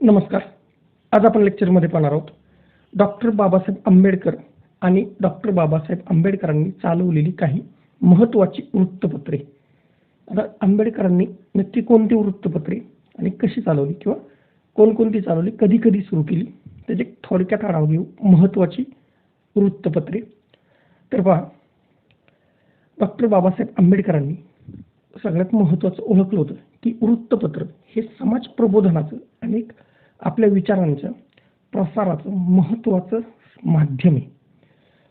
नमस्कार. आज आपण लेक्चरमध्ये पाहणार आहोत. डॉक्टर बाबासाहेब आंबेडकर आणि डॉक्टर बाबासाहेब आंबेडकरांनी चालवलेली काही महत्त्वाची वृत्तपत्रे. आता आंबेडकरांनी नक्की कोणती वृत्तपत्रे आणि कशी चालवली किंवा कोणकोणती चालवली कधी कधी सुरू केली त्याचे थोडक्यात आढावा घेऊ महत्त्वाची वृत्तपत्रे. तर पहा डॉक्टर बाबासाहेब आंबेडकरांनी सगळ्यात महत्त्वाचं ओळखलं होतं. की वृत्तपत्र हे समाज प्रबोधनाचं आणि आपल्या विचारांच्या प्रसाराचं महत्त्वाचं माध्यम आहे.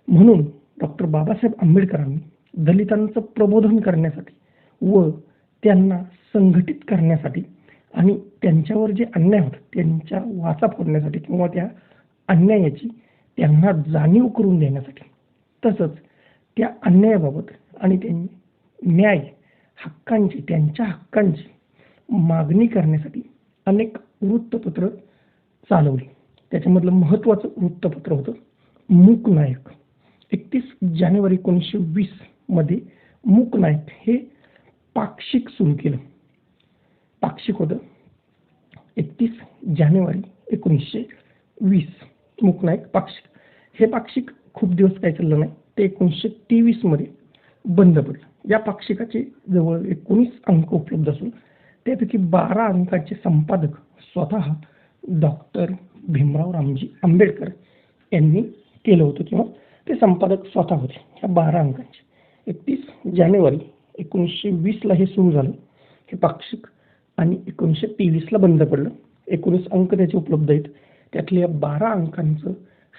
म्हणून डॉक्टर बाबासाहेब आंबेडकरांनी दलितांचं प्रबोधन करण्यासाठी व त्यांना संघटित करण्यासाठी आणि त्यांच्यावर जे अन्याय होत त्यांच्या वाचा फोडण्यासाठी किंवा त्या अन्यायाची त्यांना जाणीव करून देण्यासाठी तसंच त्या अन्यायाबाबत आणि त्यांनी न्याय हक्कांची त्यांच्या हक्कांची मागणी करण्यासाठी अनेक वृत्तपत्र चालवली. त्याच्यामधलं महत्त्वाचं वृत्तपत्र होतं मूक नायक एकतीस जानेवारी एकोणीसशे वीसमध्ये मूक नायक हे पाक्षिक सुरू केलं. पाक्षिक होतं. एकतीस जानेवारी एकोणीसशे वीस मूकनायक पाक्षिक. हे पाक्षिक खूप दिवस काय चाललं नाही ते एकोणीसशे तेवीसमध्ये बंद पडलं. या पाक्षिकाचे जवळ एकोणीस अंक उपलब्ध असून त्यापैकी बारा अंकाचे संपादक स्वतः डॉक्टर भीमराव रामजी आंबेडकर यांनी केलं होतं किंवा ते संपादक स्वतः होते ह्या बारा अंकांचे. एकतीस जानेवारी एकोणीसशे वीसला हे सुरू झालं. हे पाक्षिक आणि एकोणीसशे तेवीसला बंद पडलं. एकोणीस अंक त्याचे उपलब्ध आहेत. त्यातल्या या बारा अंकांचं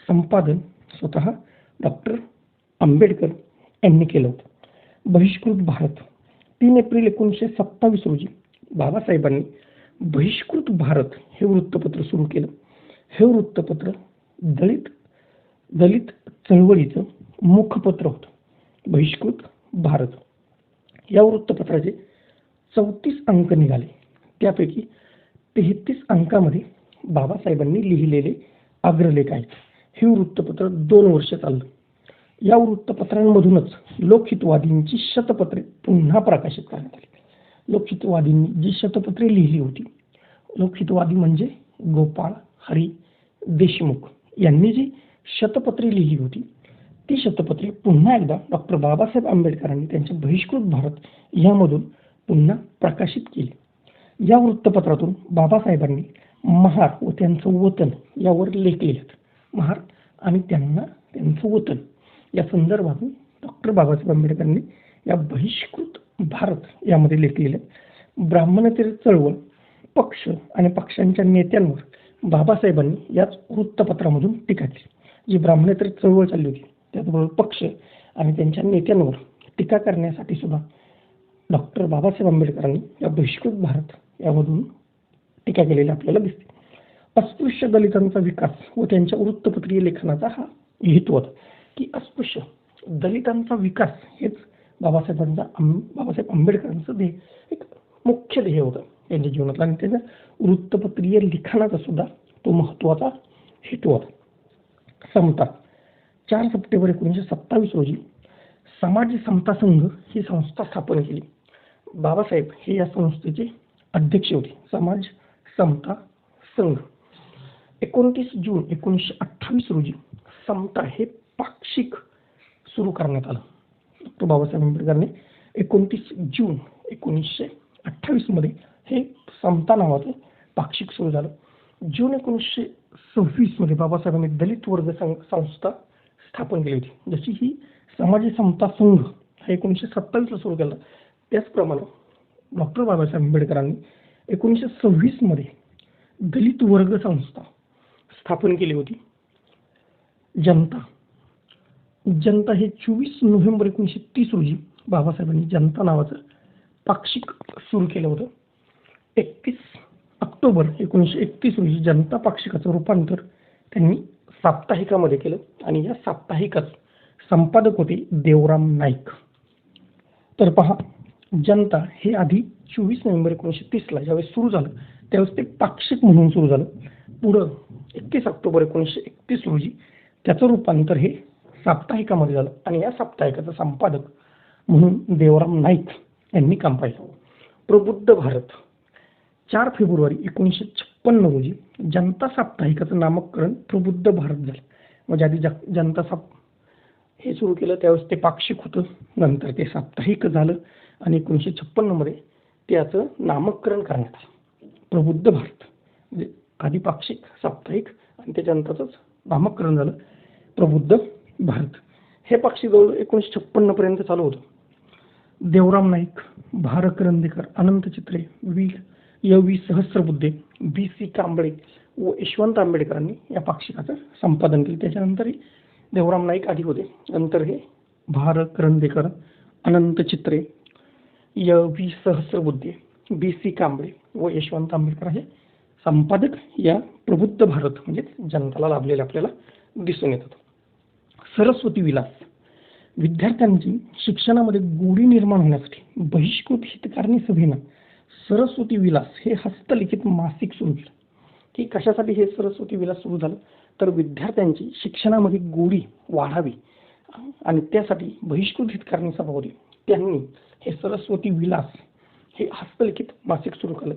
संपादन स्वतः डॉक्टर आंबेडकर यांनी केलं होतं. बहिष्कृत भारत तीन एप्रिल एकोणीसशे सत्तावीस रोजी बाबासाहेबांनी बहिष्कृत भारत हे वृत्तपत्र सुरू केलं. हे वृत्तपत्र दलित दलित चळवळीचं मुखपत्र होतं. बहिष्कृत भारत. या वृत्तपत्राचे चौतीस अंक निघाले. त्यापैकी तेहतीस अंकामध्ये बाबासाहेबांनी लिहिलेले अग्रलेख आहेत. हे वृत्तपत्र दोन वर्ष चाललं. या वृत्तपत्रांमधूनच लोकहितवादींची शतपत्रे पुन्हा प्रकाशित करण्यात आली. लोकहितवादींनी जी शतपत्रे लिहिली होती. लोकहितवादी म्हणजे गोपाळ हरी देशमुख यांनी जी शतपत्रे लिहिली होती ती शतपत्रे पुन्हा एकदा डॉक्टर बाबासाहेब आंबेडकरांनी त्यांच्या बहिष्कृत भारत यामधून पुन्हा प्रकाशित केली. या वृत्तपत्रातून बाबासाहेबांनी महार व त्यांचं वतन यावर लेख लिहिलेत. महार आणि त्यांना त्यांचं वतन या संदर्भातून डॉक्टर बाबासाहेब आंबेडकरांनी या बहिष्कृत भारत यामध्ये लेखलेले. लिहिले चळवळ पक्ष आणि पक्षांच्या नेत्यांवर बाबासाहेबांनी याच वृत्तपत्रामधून टीका केली. जी ब्राह्मणेतर चळवळ चालली होती त्याचबरोबर पक्ष आणि त्यांच्या नेत्यांवर टीका करण्यासाठी सुद्धा डॉक्टर बाबासाहेब आंबेडकरांनी या बहिष्कृत भारत यामधून टीका केलेली आपल्याला दिसते. अस्पृश्य दलितांचा विकास व त्यांच्या वृत्तपत्रीय लेखनाचा हा हेतू होता की अस्पृश्य दलितांचा विकास हेच बाबासाहेबांचा आं- बाबासाहेब आंबेडकरांचं ध्येय एक मुख्य ध्येय होतं त्यांच्या जीवनातलं. आणि त्यांना वृत्तपत्रीय लिखाणाचा सुद्धा तो महत्त्वाचा हेतू होता. समता. चार सप्टेंबर एकोणीसशे सत्तावीस रोजी समाज समता संघ ही संस्था स्थापन केली. बाबासाहेब हे या संस्थेचे अध्यक्ष होते. समाज समता संघ. एकोणतीस जून एकोणीसशे अठ्ठावीस रोजी समता हे पाक्षिक सुरू करण्यात आलं. डॉक्टर बाबासाहेब आंबेडकरने एकोणतीस जून एकोणीसशे अठ्ठावीसमध्ये हे समता नावाचं पाक्षिक सुरू झालं. जून एकोणीसशे सव्वीसमध्ये बाबासाहेबांनी दलित वर्ग संस्था स्थापन केली होती. जशी ही समाज समता संघ हा एकोणीसशे सत्तावीसला सुरू केला त्याचप्रमाणे डॉक्टर बाबासाहेब आंबेडकरांनी एकोणीसशे सव्वीसमध्ये दलित वर्ग संस्था स्थापन केली होती. जनता जनता हे चोवीस नोव्हेंबर एकोणीसशे तीस रोजी बाबासाहेबांनी जनता नावाचं पाक्षिक सुरू केलं होतं. एकतीस ऑक्टोबर एकोणीसशे एकतीस रोजी जनता पाक्षिकाचं रूपांतर त्यांनी साप्ताहिकामध्ये केलं आणि या साप्ताहिकाचं संपादक होते देवराम नाईक. तर पहा जनता हे आधी चोवीस नोव्हेंबर एकोणीसशे तीसला ज्यावेळेस सुरू झालं त्यावेळेस ते पाक्षिक म्हणून सुरू झालं. पुढं एकतीस ऑक्टोबर एकोणीसशे एकतीस रोजी त्याचं रूपांतर हे साप्ताहिकामध्ये झालं. आणि या साप्ताहिकाचा संपादक म्हणून देवराम नाईक यांनी काम पाहिलं. प्रबुद्ध भारत. चार फेब्रुवारी एकोणीसशे छप्पन्न रोजी जनता साप्ताहिकाचं नामकरण प्रबुद्ध भारत झालं. म्हणजे आधी जनता साप हे सुरू केलं त्यावेळेस ते पाक्षिक होतं. नंतर ते साप्ताहिक झालं आणि एकोणीसशे छप्पन्नमध्ये त्याचं नामकरण करण्यात आलं. प्रबुद्ध भारत. म्हणजे आधी पाक्षिक साप्ताहिक आणि त्या जनताचंच नामकरण झालं. प्रबुद्ध भारत. हे पाक्षिक जवळ एकोणीसशे छप्पन्नपर्यंत चालू होतं. देवराम नाईक भार Karandikar Anant Chitre V Y V Sahasrabuddhe B C Kamble व यशवंत आंबेडकरांनी या पाक्षिकाचं संपादन केलं. त्याच्यानंतरही देवराम नाईक आधी होते. नंतर हे भार Karandekar Anant Chitre Y V Sahasrabuddhe B C Kamble व यशवंत आंबेडकर हे संपादक या प्रबुद्ध भारत म्हणजे जनताला लाभलेले आपल्याला दिसून येतात. सरस्वती विलास. विद्यार्थ्यांची शिक्षणामध्ये गोडी निर्माण होण्यासाठी बहिष्कृत हितकारणी सभेनं सरस्वती विलास हे हस्तलिखित मासिक सुरू केलं. की कशासाठी हे सरस्वती विलास सुरू झालं? तर विद्यार्थ्यांची शिक्षणामध्ये गोडी वाढावी आणि त्यासाठी बहिष्कृत हितकारणी सभा होती. त्यांनी हे सरस्वती विलास हे हस्तलिखित मासिक सुरू केलं.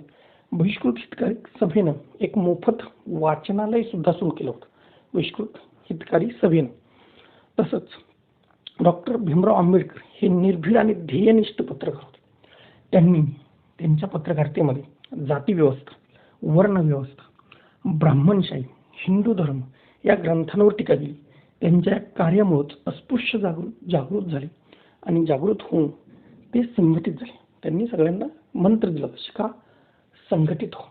बहिष्कृत हितकारी सभेनं एक मोफत वाचनालय सुद्धा सुरू केलं होतं. बहिष्कृत हितकारी सभेनं. तसंच डॉक्टर भीमराव आंबेडकर हे निर्भीड आणि ध्येयनिष्ठ पत्रकार होते. त्यांनी त्यांच्या पत्रकारितेमध्ये जाती व्यवस्था वर्ण व्यवस्था ब्राह्मणशाही हिंदू धर्म या ग्रंथांवर टीका केली. त्यांच्या कार्यामुळेच अस्पृश्य जागृत जागृत झाले आणि जागृत होऊन ते संघटित झाले. त्यांनी सगळ्यांना मंत्र दिला शिका संघटित हो.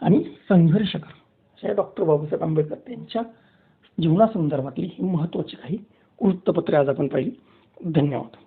आणि संघर्ष कर. अशा डॉक्टर बाबासाहेब आंबेडकर त्यांच्या जीवनासंदर्भातली ही महत्त्वाची काही वृत्तपत्रे आज आपण पाहिली. धन्यवाद.